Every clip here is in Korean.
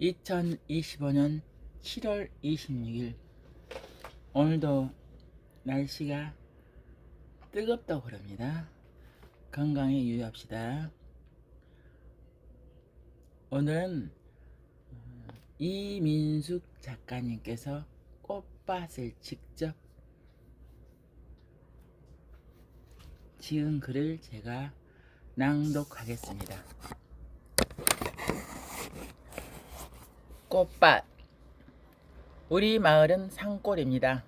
2025년 7월 26일 오늘도 날씨가 뜨겁다고 그럽니다. 건강에 유의합시다. 오늘은 어, 이민숙 작가님께서 꽃밭을 직접 지은 글을 제가 낭독하겠습니다. 꽃밭 우리 마을은 산골입니다.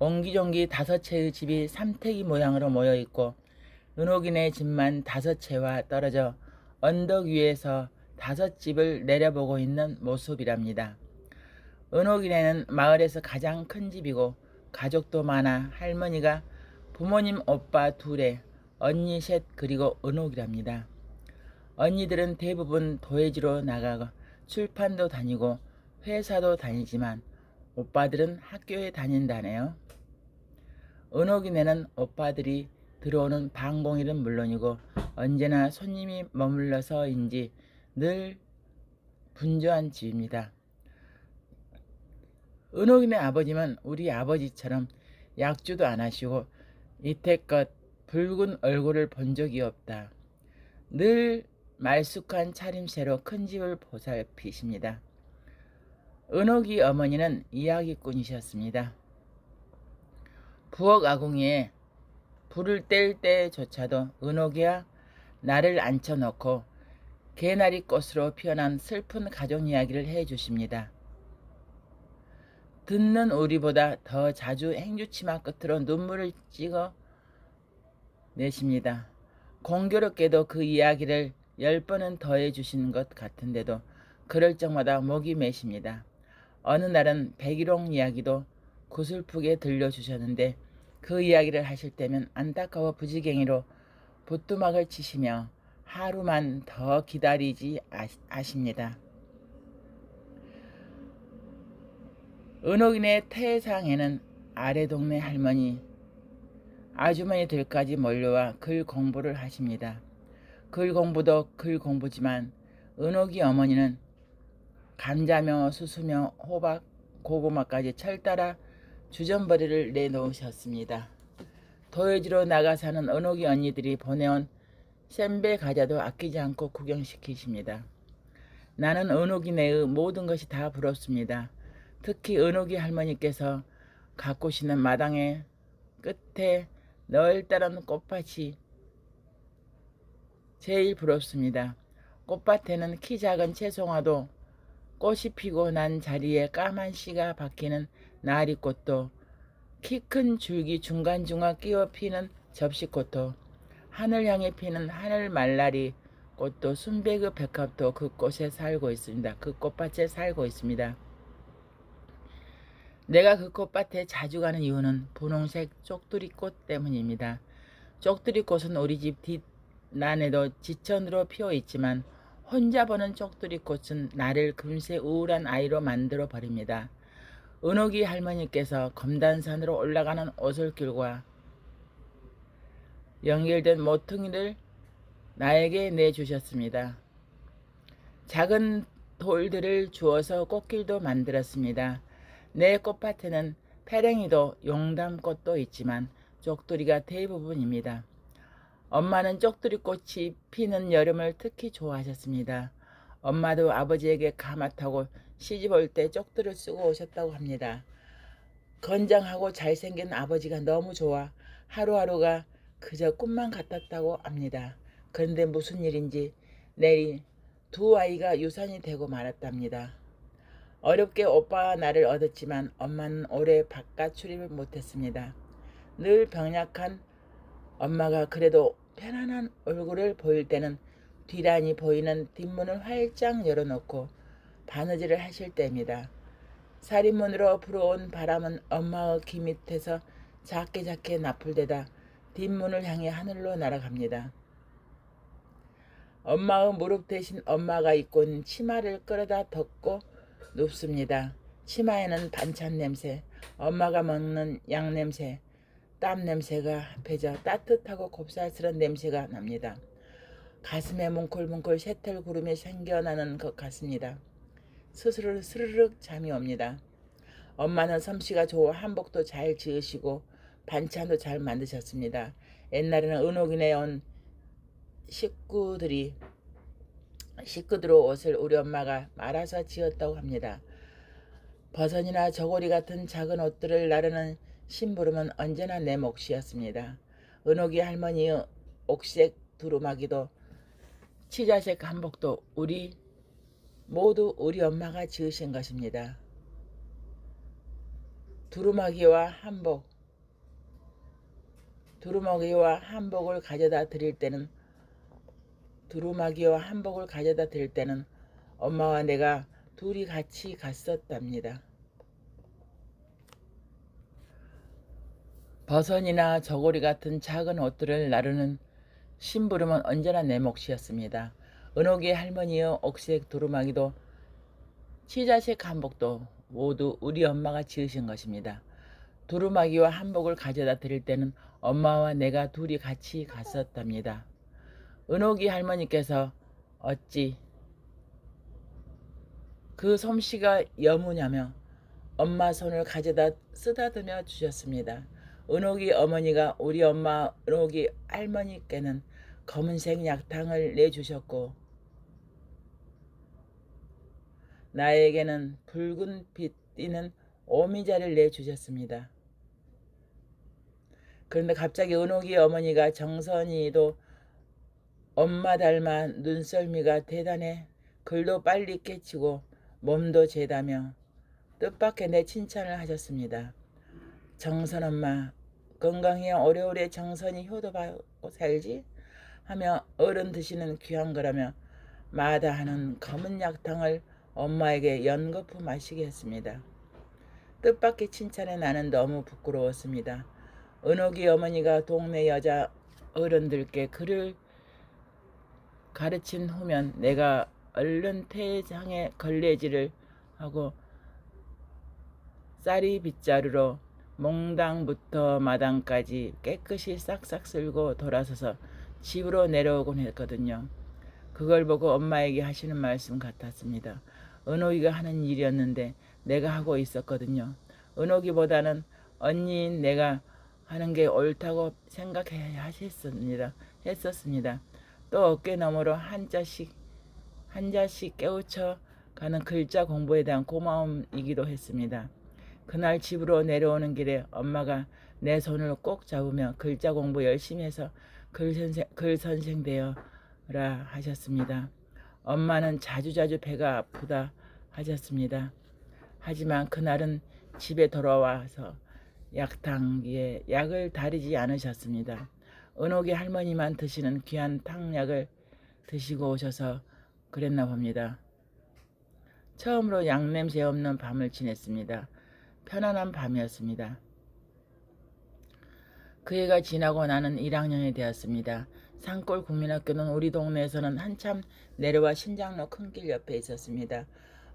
옹기종기 다섯 채의 집이 삼태기 모양으로 모여 있고 은옥이네 집만 다섯 채와 떨어져 언덕 위에서 다섯 집을 내려보고 있는 모습이랍니다. 은옥이네는 마을에서 가장 큰 집이고 가족도 많아 할머니가 부모님 오빠 둘에 언니 셋 그리고 은옥이랍니다. 언니들은 대부분 도예지로 나가고 출판도 다니고 회사도 다니지만 오빠들은 학교에 다닌다네요. 은옥이네는 오빠들이 들어오는 방공일은 물론이고 언제나 손님이 머물러서인지 늘 분주한 집입니다. 은옥이네 아버지는 우리 아버지처럼 약주도 안 하시고 이태껏 붉은 얼굴을 본 적이 없다. 늘 말쑥한 차림새로 큰 집을 보살피십니다. 은옥이 어머니는 이야기꾼이셨습니다. 부엌 아궁이에 불을 뗄 때조차도 은옥이와 나를 앉혀놓고 개나리 꽃으로 피어난 슬픈 가족 이야기를 해주십니다. 듣는 우리보다 더 자주 행주치마 끝으로 눈물을 찍어 내십니다. 공교롭게도 그 이야기를 열 번은 더해 주시는 것 같은데도 그럴 적마다 목이 메십니다. 어느 날은 백일홍 이야기도 구슬프게 들려주셨는데 그 이야기를 하실 때면 안타까워 부지갱이로 부뚜막을 치시며 하루만 더 기다리지 아십니다. 은옥인의 태상에는 아래 동네 할머니, 아주머니들까지 몰려와 글 공부를 하십니다. 글 공부도 글 공부지만 은옥이 어머니는 감자며 수수며 호박, 고구마까지 철따라 주전벌이를 내놓으셨습니다. 도예지로 나가 사는 은옥이 언니들이 보내온 샌베 과자도 아끼지 않고 구경시키십니다. 나는 은옥이네의 모든 것이 다 부럽습니다. 특히 은옥이 할머니께서 가꾸시는 마당의 끝에 널따란 꽃밭이 제일 부럽습니다. 꽃밭에는 키 작은 채송화도 꽃이 피고 난 자리에 까만 씨가 박히는 나리꽃도 키 큰 줄기 중간중간 끼워 피는 접시꽃도 하늘 향해 피는 하늘 말라리 꽃도 순백의 백합도 그 꽃에 살고 있습니다. 그 꽃밭에 살고 있습니다. 내가 그 꽃밭에 자주 가는 이유는 분홍색 쪽두리꽃 때문입니다. 쪽두리꽃은 우리 집 뒷 난에도 지천으로 피어 있지만 혼자 보는 쪽두리꽃은 나를 금세 우울한 아이로 만들어 버립니다. 은옥이 할머니께서 검단산으로 올라가는 오솔길과 연결된 모퉁이를 나에게 내주셨습니다. 작은 돌들을 주어서 꽃길도 만들었습니다. 내 꽃밭에는 페랭이도 용담꽃도 있지만 쪽두리가 대부분입니다. 엄마는 쪽두리 꽃이 피는 여름을 특히 좋아하셨습니다. 엄마도 아버지에게 가마타고 시집 올 때 쪽두를 쓰고 오셨다고 합니다. 건장하고 잘생긴 아버지가 너무 좋아 하루하루가 그저 꿈만 같았다고 합니다. 그런데 무슨 일인지 내일 두 아이가 유산이 되고 말았답니다. 어렵게 오빠와 나를 얻었지만 엄마는 오래 바깥 출입을 못했습니다. 늘 병약한 엄마가 그래도 편안한 얼굴을 보일 때는 뒤란이 보이는 뒷문을 활짝 열어놓고 바느질을 하실 때입니다. 살인문으로 불어온 바람은 엄마의 귀 밑에서 작게 작게 나풀대다 뒷문을 향해 하늘로 날아갑니다. 엄마의 무릎 대신 엄마가 입고 있는 치마를 끌어다 덮고 눕습니다. 치마에는 반찬 냄새, 엄마가 먹는 양 냄새, 땀 냄새가 합해져 따뜻하고 곱살스런 냄새가 납니다. 가슴에 뭉클뭉클 새털 구름이 생겨나는 것 같습니다. 스스로 스르륵 잠이 옵니다. 엄마는 솜씨가 좋아 한복도 잘 지으시고 반찬도 잘 만드셨습니다. 옛날에는 은옥이네 온 식구들이 식구들로 옷을 우리 엄마가 말아서 지었다고 합니다. 버선이나 저고리 같은 작은 옷들을 나르는 심부름은 언제나 내 몫이었습니다. 은옥이 할머니의 옥색 두루마기도 치자색 한복도 우리 모두 우리 엄마가 지으신 것입니다. 두루마기와 한복 두루마기와 한복을 가져다 드릴 때는 두루마기와 한복을 가져다 드릴 때는 엄마와 내가 둘이 같이 갔었답니다. 버선이나 저고리 같은 작은 옷들을 나르는 심부름은 언제나 내 몫이었습니다. 은옥이 할머니의 옥색 두루마기도 치자색 한복도 모두 우리 엄마가 지으신 것입니다. 두루마기와 한복을 가져다 드릴 때는 엄마와 내가 둘이 같이 갔었답니다. 은옥이 할머니께서 어찌 그 솜씨가 여무냐며 엄마 손을 가져다 쓰다듬어 주셨습니다. 은옥이 어머니가 우리 엄마 은옥이 할머니께는 검은색 약탕을 내주셨고 나에게는 붉은 빛 띠는 오미자를 내주셨습니다. 그런데 갑자기 은옥이 어머니가 정선이도 엄마 닮아 눈썰미가 대단해 글도 빨리 깨치고 몸도 재다며 뜻밖의 내 칭찬을 하셨습니다. 정선 엄마 건강히 오래오래 정선이 효도받고 살지 하며 어른 드시는 귀한 거라며 마다하는 검은 약탕을 엄마에게 연거푸 마시게 했습니다. 뜻밖의 칭찬에 나는 너무 부끄러웠습니다. 은옥이 어머니가 동네 여자 어른들께 글을 가르친 후면 내가 얼른 태장에 걸레질을 하고 쌀이 빗자루로 몽당부터 마당까지 깨끗이 싹싹 쓸고 돌아서서 집으로 내려오곤 했거든요. 그걸 보고 엄마에게 하시는 말씀 같았습니다. 은옥이가 하는 일이었는데 내가 하고 있었거든요. 은옥이보다는 언니인 내가 하는 게 옳다고 생각해야 했었습니다. 했었습니다. 또 어깨 너머로 한자씩 한자씩 깨우쳐 가는 글자 공부에 대한 고마움이기도 했습니다. 그날 집으로 내려오는 길에 엄마가 내 손을 꼭 잡으며 글자 공부 열심히 해서 글 선생, 글 선생 되어라 하셨습니다. 엄마는 자주자주 배가 아프다 하셨습니다. 하지만 그날은 집에 돌아와서 약탕기에 약을 다리지 않으셨습니다. 은옥이 할머니만 드시는 귀한 탕약을 드시고 오셔서 그랬나 봅니다. 처음으로 양냄새 없는 밤을 지냈습니다. 편안한 밤이었습니다. 그 해가 지나고 나는 1학년이 되었습니다. 산골 국민학교는 우리 동네에서는 한참 내려와 신장로 큰 길 옆에 있었습니다.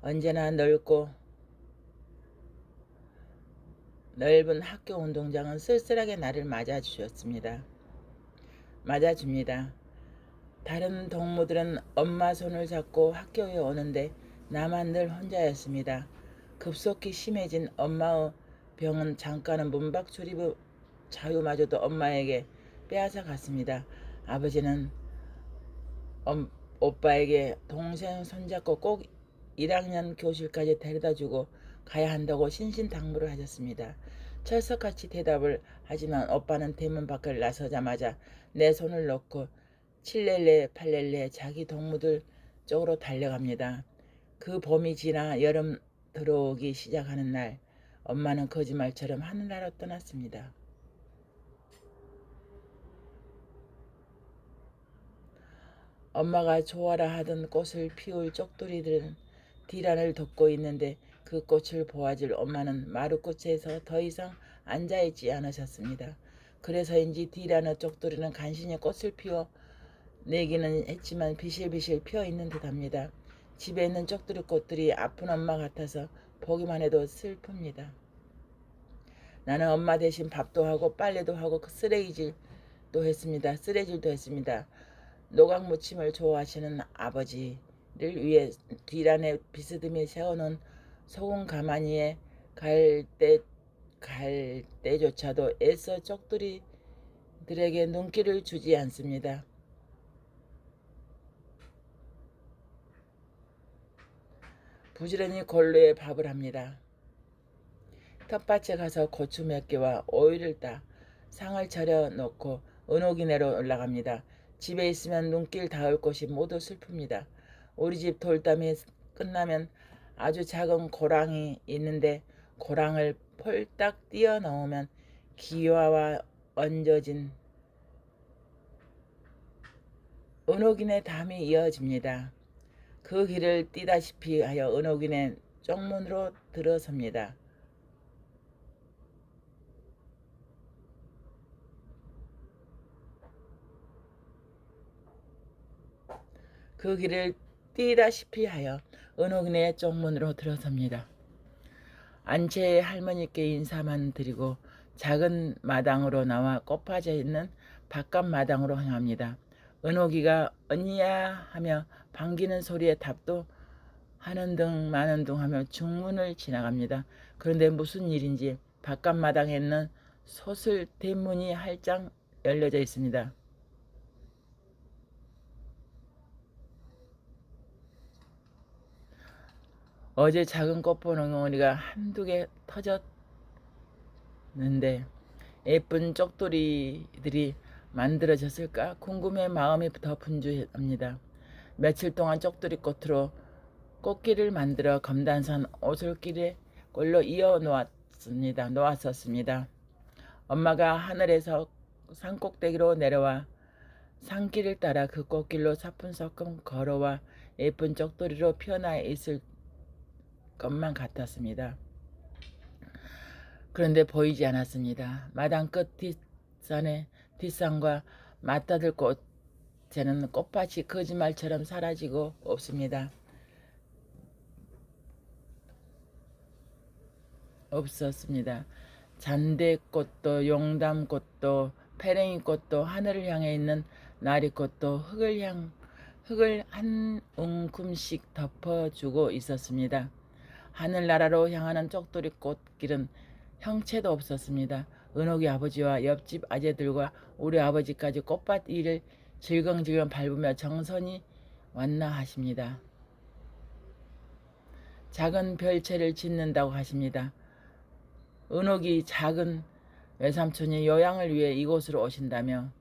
언제나 넓고 넓은 학교 운동장은 쓸쓸하게 나를 맞아주셨습니다. 맞아줍니다. 다른 동무들은 엄마 손을 잡고 학교에 오는데 나만 늘 혼자였습니다. 급속히 심해진 엄마의 병은 잠깐은 문밖 출입의 자유마저도 엄마에게 빼앗아 갔습니다. 아버지는 엄, 오빠에게 동생 손잡고 꼭 1학년 교실까지 데려다 주고 가야 한다고 신신당부를 하셨습니다. 철석같이 대답을 하지만 오빠는 대문 밖을 나서자마자 내 손을 놓고 칠렐레 팔렐레 자기 동무들 쪽으로 달려갑니다. 그 봄이 지나 여름 들어오기 시작하는 날 엄마는 거짓말처럼 하늘나라 떠났습니다. 엄마가 좋아라 하던 꽃을 피울 쪽돌이들은 디란을 덮고 있는데 그 꽃을 보아줄 엄마는 마루꽃에서 더 이상 앉아있지 않으셨습니다. 그래서인지 디라너 쪽돌이는 간신히 꽃을 피워 내기는 했지만 비실비실 피어 있는 듯합니다. 집에 있는 쪽돌이 꽃들이 아픈 엄마 같아서 보기만 해도 슬픕니다. 나는 엄마 대신 밥도 하고 빨래도 하고 그 쓰레기질도 했습니다. 쓰레질도 했습니다. 노각 무침을 좋아하시는 아버지 위해 뒤란에 비스듬히 세워놓은 소금 가마니에 갈때갈 때조차도 애써 쪽두리들에게 눈길을 주지 않습니다. 부지런히 골로에 밥을 합니다. 텃밭에 가서 고추 몇 개와 오이를 따 상을 차려 놓고 은옥이네로 올라갑니다. 집에 있으면 눈길 닿을 곳이 모두 슬픕니다. 우리 집 돌담이 끝나면 아주 작은 고랑이 있는데 고랑을 폴딱 뛰어 넣으면 기와와 얹어진 은옥인의 담이 이어집니다. 그 길을 뛰다시피 하여 은옥인의 쪽문으로 들어섭니다. 그 길을 뛰다시피 하여 은옥인의 쪽문으로 들어섭니다. 안채의 할머니께 인사만 드리고 작은 마당으로 나와 꽃파져 있는 바깥 마당으로 향합니다. 은옥이가 언니야 하며 반기는 소리에 답도 하는 등 마는 둥 하며 중문을 지나갑니다. 그런데 무슨 일인지 바깥 마당에 있는 소슬 대문이 활짝 열려져 있습니다. 어제 작은 꽃보능어리가 한두 개 터졌는데 예쁜 쪽돌이들이 만들어졌을까 궁금해 마음이 더 분주합니다. 며칠 동안 쪽돌이 꽃으로 꽃길을 만들어 검단산 오솔길에 꼴로 이어 놓았습니다. 놓았었습니다. 엄마가 하늘에서 산꼭대기로 내려와 산길을 따라 그 꽃길로 사뿐서끔 걸어와 예쁜 쪽돌이로 피어나 있을 것만 같았습니다. 그런데 보이지 않았습니다. 마당 끝 뒷산에 뒷산과 맞닿을 꽃에는 꽃밭이 거짓말처럼 사라지고 없습니다. 없었습니다. 잔대꽃도 용담꽃도 페랭이꽃도 하늘을 향해 있는 나리꽃도 흙을 향 흙을 한 움큼씩 덮어주고 있었습니다. 하늘나라로 향하는 쪽돌이 꽃길은 형체도 없었습니다. 은옥이 아버지와 옆집 아재들과 우리 아버지까지 꽃밭 일을 질겅질겅 밟으며 정선이 왔나 하십니다. 작은 별채를 짓는다고 하십니다. 은옥이 작은 외삼촌이 요양을 위해 이곳으로 오신다며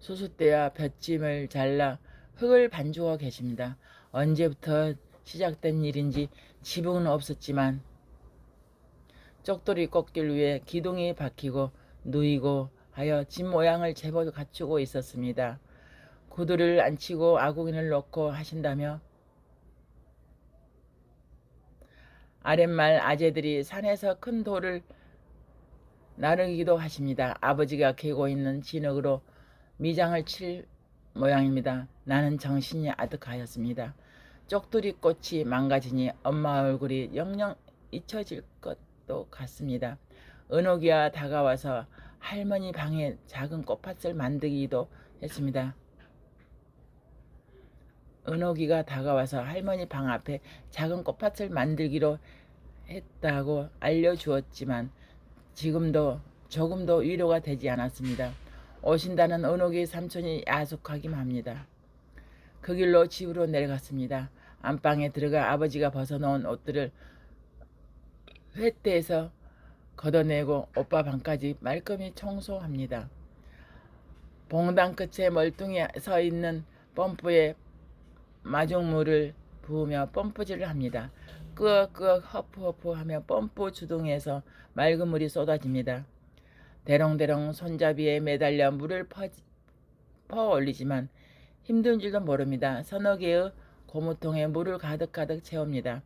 수수대와 볏짐을 잘라 흙을 반주어 계십니다. 언제부터 시작된 일인지 지붕은 없었지만 쪽돌이 꺾길 위해 기둥이 박히고 누이고 하여 집 모양을 제법 갖추고 있었습니다. 구두를 안 치고 아궁이를 놓고 하신다며 아랫말 아재들이 산에서 큰 돌을 나르기도 하십니다. 아버지가 개고 있는 진흙으로 미장을 칠 모양입니다. 나는 정신이 아득하였습니다. 쪽두리 꽃이 망가지니 엄마 얼굴이 영영 잊혀질 것도 같습니다. 은옥이와 다가와서 할머니 방에 작은 꽃밭을 만들기도 했습니다. 은옥이가 다가와서 할머니 방 앞에 작은 꽃밭을 만들기로 했다고 알려주었지만 지금도 조금도 위로가 되지 않았습니다. 오신다는 은옥이 삼촌이 야속하기만 합니다. 그 길로 집으로 내려갔습니다. 안방에 들어가 아버지가 벗어놓은 옷들을 횃대에서 걷어내고 오빠 방까지 말끔히 청소합니다. 봉당 끝에 멀뚱히 서 있는 펌프에 마중물을 부으며 펌프질을 합니다. 끄억끄억 허프허프 하며 펌프 주둥에서 맑은 물이 쏟아집니다. 대롱대롱 손잡이에 매달려 물을 퍼, 퍼 올리지만 힘든 줄도 모릅니다. 서너 개의 고무통에 물을 가득가득 채웁니다.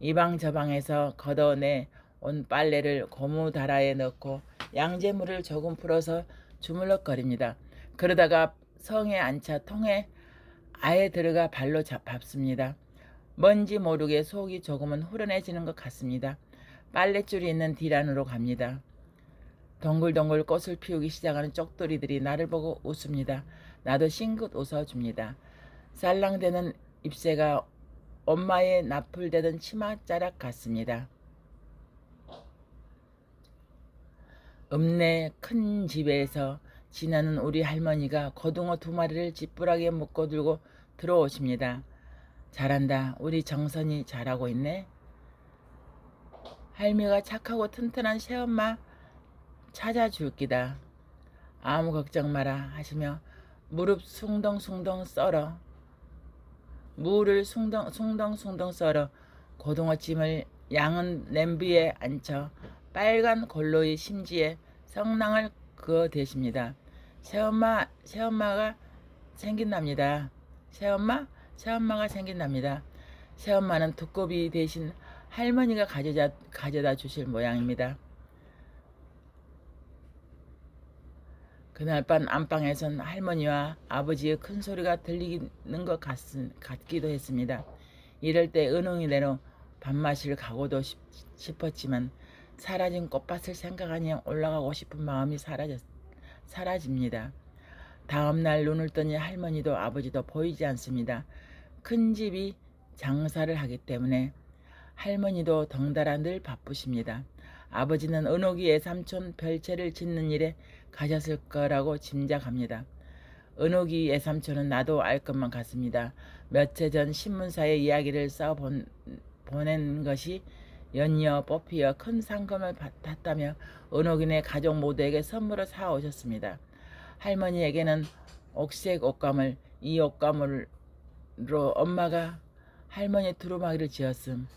이방저 방에서 걷어내 온 빨래를 고무 다라에 넣고 양재물을 조금 풀어서 주물럭거립니다. 그러다가 성에 앉자 통에 아예 들어가 발로 밟습니다. 뭔지 모르게 속이 조금은 후련해지는 것 같습니다. 빨랫줄이 있는 뒤란으로 갑니다. 동글동글 꽃을 피우기 시작하는 쪽돌이들이 나를 보고 웃습니다. 나도 싱긋 웃어줍니다. 살랑대는 잎새가 엄마의 나풀대던 치마자락 같습니다. 읍내 큰 집에서 지나는 우리 할머니가 고등어 두 마리를 지푸라기에 묶어 들고 들어오십니다. 잘한다. 우리 정선이 잘하고 있네. 할미가 착하고 튼튼한 새엄마 찾아줄 기다. 아무 걱정 마라 하시며 무릎 숭덩숭덩 썰어 무를 숭덩 숭덩숭덩 썰어 고등어찜을 양은 냄비에 앉혀 빨간 골로의 심지에 성낭을 그어 대십니다. 새엄마 새엄마가 생긴답니다. 새엄마 새엄마가 생긴답니다. 새엄마는 두꺼비 대신 할머니가 가져다, 가져다 주실 모양입니다. 그날 밤 안방에선 할머니와 아버지의 큰 소리가 들리는 것 같, 같기도 했습니다. 이럴 때 은홍이대로 밥맛을 가고도 싶, 싶었지만 사라진 꽃밭을 생각하니 올라가고 싶은 마음이 사라졌, 사라집니다. 다음날 눈을 뜨니 할머니도 아버지도 보이지 않습니다. 큰 집이 장사를 하기 때문에 할머니도 덩달아 늘 바쁘십니다. 아버지는 은옥이의 삼촌 별채를 짓는 일에 가셨을 거라고 짐작합니다. 은옥이 애삼촌은 나도 알 것만 같습니다. 며칠 전 신문사에 이야기를 써 본, 보낸 것이 연이어 뽑히어 큰 상금을 받았다며 은옥이네 가족 모두에게 선물을 사오셨습니다. 할머니에게는 옥색 옷감을 이 옷감으로 엄마가 할머니 두루마기를 지었음.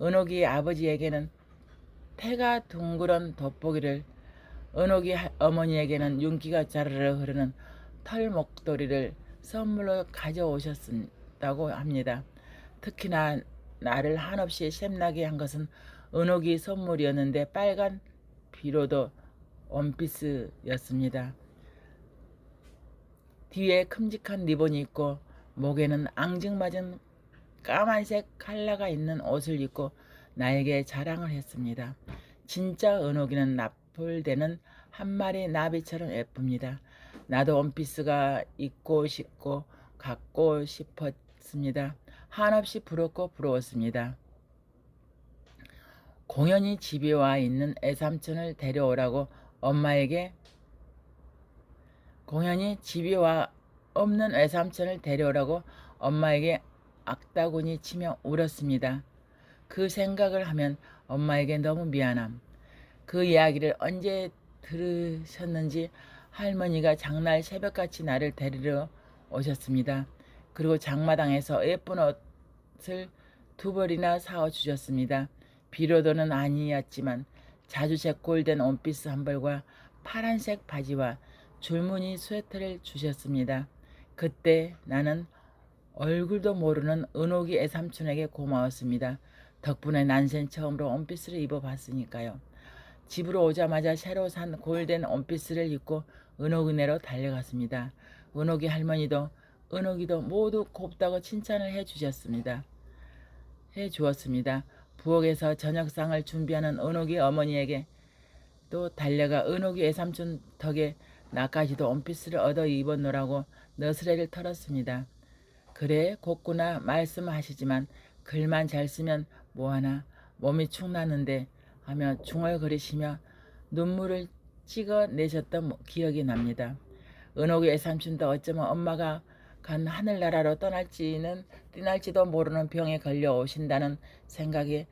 은옥이 아버지에게는 태가 둥그런 돋보기를 은옥이 어머니에게는 윤기가 자르르 흐르는 털 목도리를 선물로 가져오셨다고 합니다. 특히나 나를 한없이 샘나게 한 것은 은옥이 선물이었는데 빨간 비로도 원피스였습니다. 뒤에 큼직한 리본이 있고 목에는 앙증맞은 까만색 칼라가 있는 옷을 입고 나에게 자랑을 했습니다. 진짜 은옥이는 납풀되는 한 마리 나비처럼 예쁩니다. 나도 원피스가 입고 싶고 갖고 싶었습니다. 한없이 부럽고 부러웠습니다. 공연히 집에 와 있는 애삼촌을 데려오라고 엄마에게 공연히 집에 와 없는 애삼촌을 데려오라고 엄마에게 악다구니 치며 울었습니다. 그 생각을 하면 엄마에게 너무 미안함. 그 이야기를 언제 들으셨는지 할머니가 장날 새벽같이 나를 데리러 오셨습니다. 그리고 장마당에서 예쁜 옷을 두 벌이나 사와 주셨습니다. 비로도는 아니었지만 자주색 골된 원피스 한 벌과 파란색 바지와 줄무늬 스웨터를 주셨습니다. 그때 나는 얼굴도 모르는 은옥이 애삼촌에게 고마웠습니다. 덕분에 난생 처음으로 원피스를 입어봤으니까요. 집으로 오자마자 새로 산 골덴 원피스를 입고 은옥은혜로 달려갔습니다. 은옥이 할머니도 은옥이도 모두 곱다고 칭찬을 해 주셨습니다. 해 주었습니다. 부엌에서 저녁상을 준비하는 은옥이 어머니에게 또 달려가 은옥이 애삼촌 덕에 나까지도 원피스를 얻어 입었노라고 너스레를 털었습니다. 그래 곧구나 말씀하시지만 글만 잘 쓰면 뭐하나 몸이 축나는데 하며 중얼거리시며 눈물을 찍어내셨던 기억이 납니다. 은옥의 삼촌도 어쩌면 엄마가 간 하늘나라로 떠날지는 떠날지도 모르는 병에 걸려 오신다는 생각에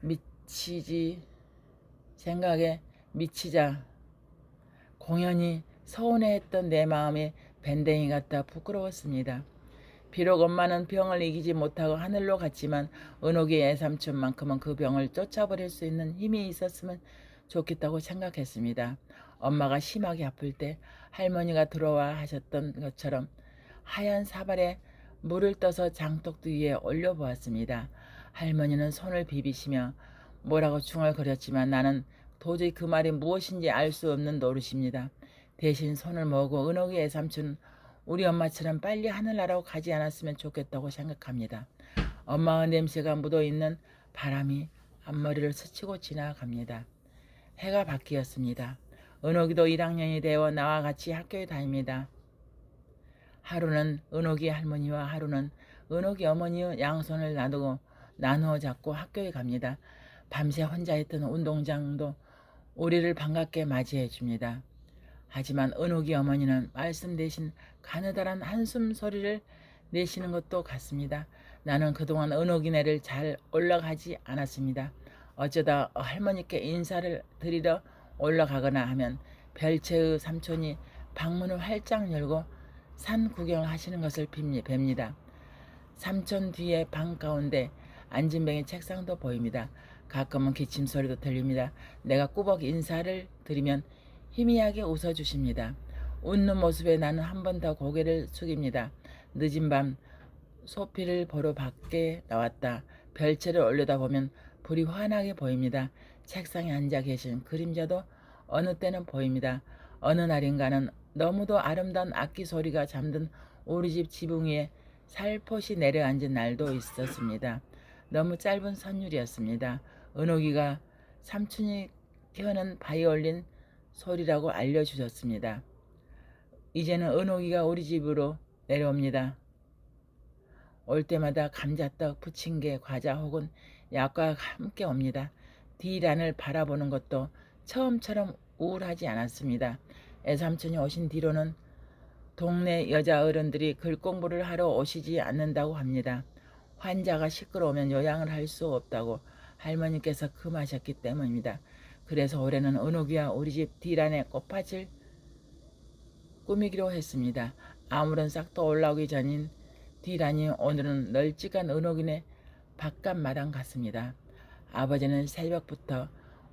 미치지 생각에 미치자 공연히 서운해했던 내 마음이 밴댕이 같다 부끄러웠습니다. 비록 엄마는 병을 이기지 못하고 하늘로 갔지만 은옥이 애삼촌만큼은 그 병을 쫓아버릴 수 있는 힘이 있었으면 좋겠다고 생각했습니다. 엄마가 심하게 아플 때 할머니가 들어와 하셨던 것처럼 하얀 사발에 물을 떠서 장독 위에 올려보았습니다. 할머니는 손을 비비시며 뭐라고 중얼거렸지만 나는 도저히 그 말이 무엇인지 알 수 없는 노릇입니다. 대신 손을 모으고 은옥이 애삼촌 우리 엄마처럼 빨리 하늘나라로 가지 않았으면 좋겠다고 생각합니다. 엄마의 냄새가 묻어있는 바람이 앞머리를 스치고 지나갑니다. 해가 바뀌었습니다. 은옥이도 1학년이 되어 나와 같이 학교에 다닙니다. 하루는 은옥이 할머니와 하루는 은옥이 어머니의 양손을 나누고 나누어 잡고 학교에 갑니다. 밤새 혼자 있던 운동장도 우리를 반갑게 맞이해 줍니다. 하지만 은옥이 어머니는 말씀 대신 가느다란 한숨 소리를 내시는 것도 같습니다. 나는 그동안 은옥이네를 잘 올라가지 않았습니다. 어쩌다 할머니께 인사를 드리러 올라가거나 하면 별채의 삼촌이 방문을 활짝 열고 산 구경을 하시는 것을 빕니- 뵙니다. 삼촌 뒤에 방 가운데 뱅의 책상도 보입니다. 가끔은 기침 소리도 들립니다. 내가 꾸벅 인사를 드리면 희미하게 웃어주십니다. 웃는 모습에 나는 한 번 더 고개를 숙입니다. 늦은 밤 소피를 보러 밖에 나왔다. 별채를 올려다보면 불이 환하게 보입니다. 책상에 앉아 계신 그림자도 어느 때는 보입니다. 어느 날인가는 너무도 아름다운 악기 소리가 잠든 우리 집 지붕 위에 살포시 내려앉은 날도 있었습니다. 너무 짧은 선율이었습니다. 은옥이가 삼촌이 켜는 바이올린 소리라고 알려주셨습니다. 이제는 은옥이가 우리 집으로 내려옵니다. 올 때마다 감자떡, 부침개, 과자 혹은 약과 함께 옵니다. 디란을 바라보는 것도 처음처럼 우울하지 않았습니다. 애삼촌이 오신 뒤로는 동네 여자 어른들이 글 공부를 하러 오시지 않는다고 합니다. 환자가 시끄러우면 요양을 할 수 없다고 할머니께서 금하셨기 때문입니다. 그래서 올해는 은옥이와 우리 집 디란의 꽃밭을 꾸미기로 했습니다. 아무런 싹도 올라오기 전인 디란이 오늘은 널찍한 은옥이네 바깥 마당 같습니다. 아버지는 새벽부터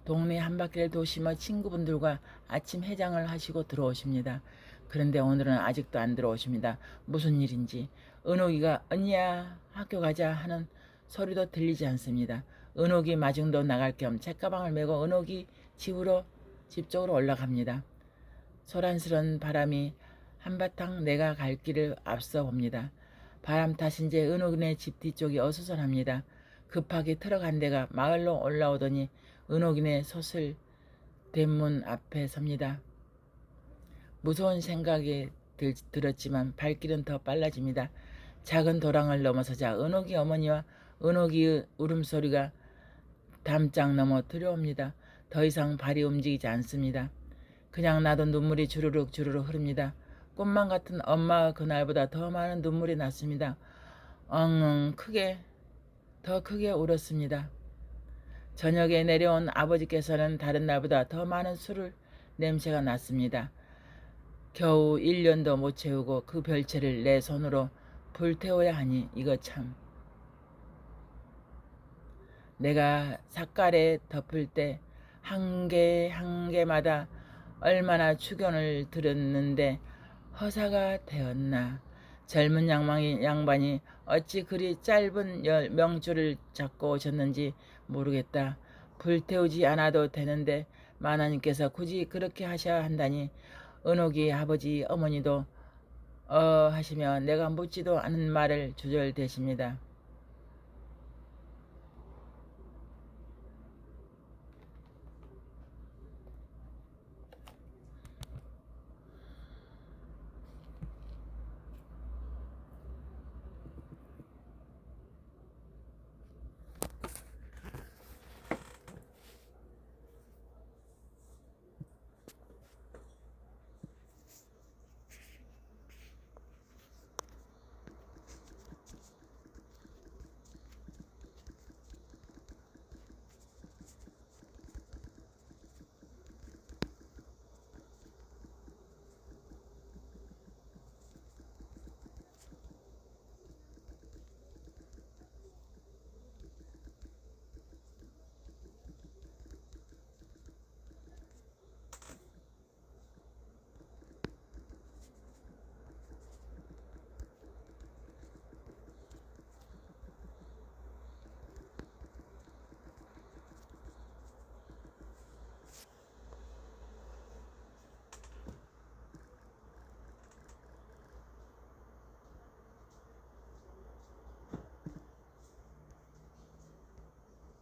동네 한 바퀴를 도시며 친구분들과 아침 해장을 하시고 들어오십니다. 그런데 오늘은 아직도 안 들어오십니다. 무슨 일인지 은옥이가 언니야 학교 가자 하는 소리도 들리지 않습니다. 은옥이 마중도 나갈 겸 책가방을 메고 은옥이 집으로 집 쪽으로 올라갑니다. 소란스런 바람이 한바탕 내가 갈 길을 앞서 봅니다. 바람 탓인지 은옥이네 집 뒤쪽이 어수선합니다. 급하게 들어간 데가 마을로 올라오더니 은옥이네 솥을 대문 앞에 섭니다. 무서운 생각이 들, 들었지만 발길은 더 빨라집니다. 작은 도랑을 넘어서자 은옥이 어머니와 은옥이의 울음소리가 담장 넘어 들어옵니다. 더 이상 발이 움직이지 않습니다. 그냥 나도 눈물이 주르륵 주르륵 흐릅니다. 꿈만 같은 엄마가 그날보다 더 많은 눈물이 났습니다. 엉엉 크게 더 크게 울었습니다. 저녁에 내려온 아버지께서는 다른 날보다 더 많은 술을 냄새가 났습니다. 겨우 1년도 못 채우고 그 별채를 내 손으로 불태워야 하니 이거 참. 내가 삿갈에 덮을 때 한 개 한 개마다 얼마나 축연을 들었는데 허사가 되었나. 젊은 양반이, 양반이 어찌 그리 짧은 열 명주를 잡고 오셨는지 모르겠다. 불태우지 않아도 되는데 마나님께서 굳이 그렇게 하셔야 한다니 은옥이 아버지 어머니도 어 하시며 내가 묻지도 않은 말을 조절되십니다.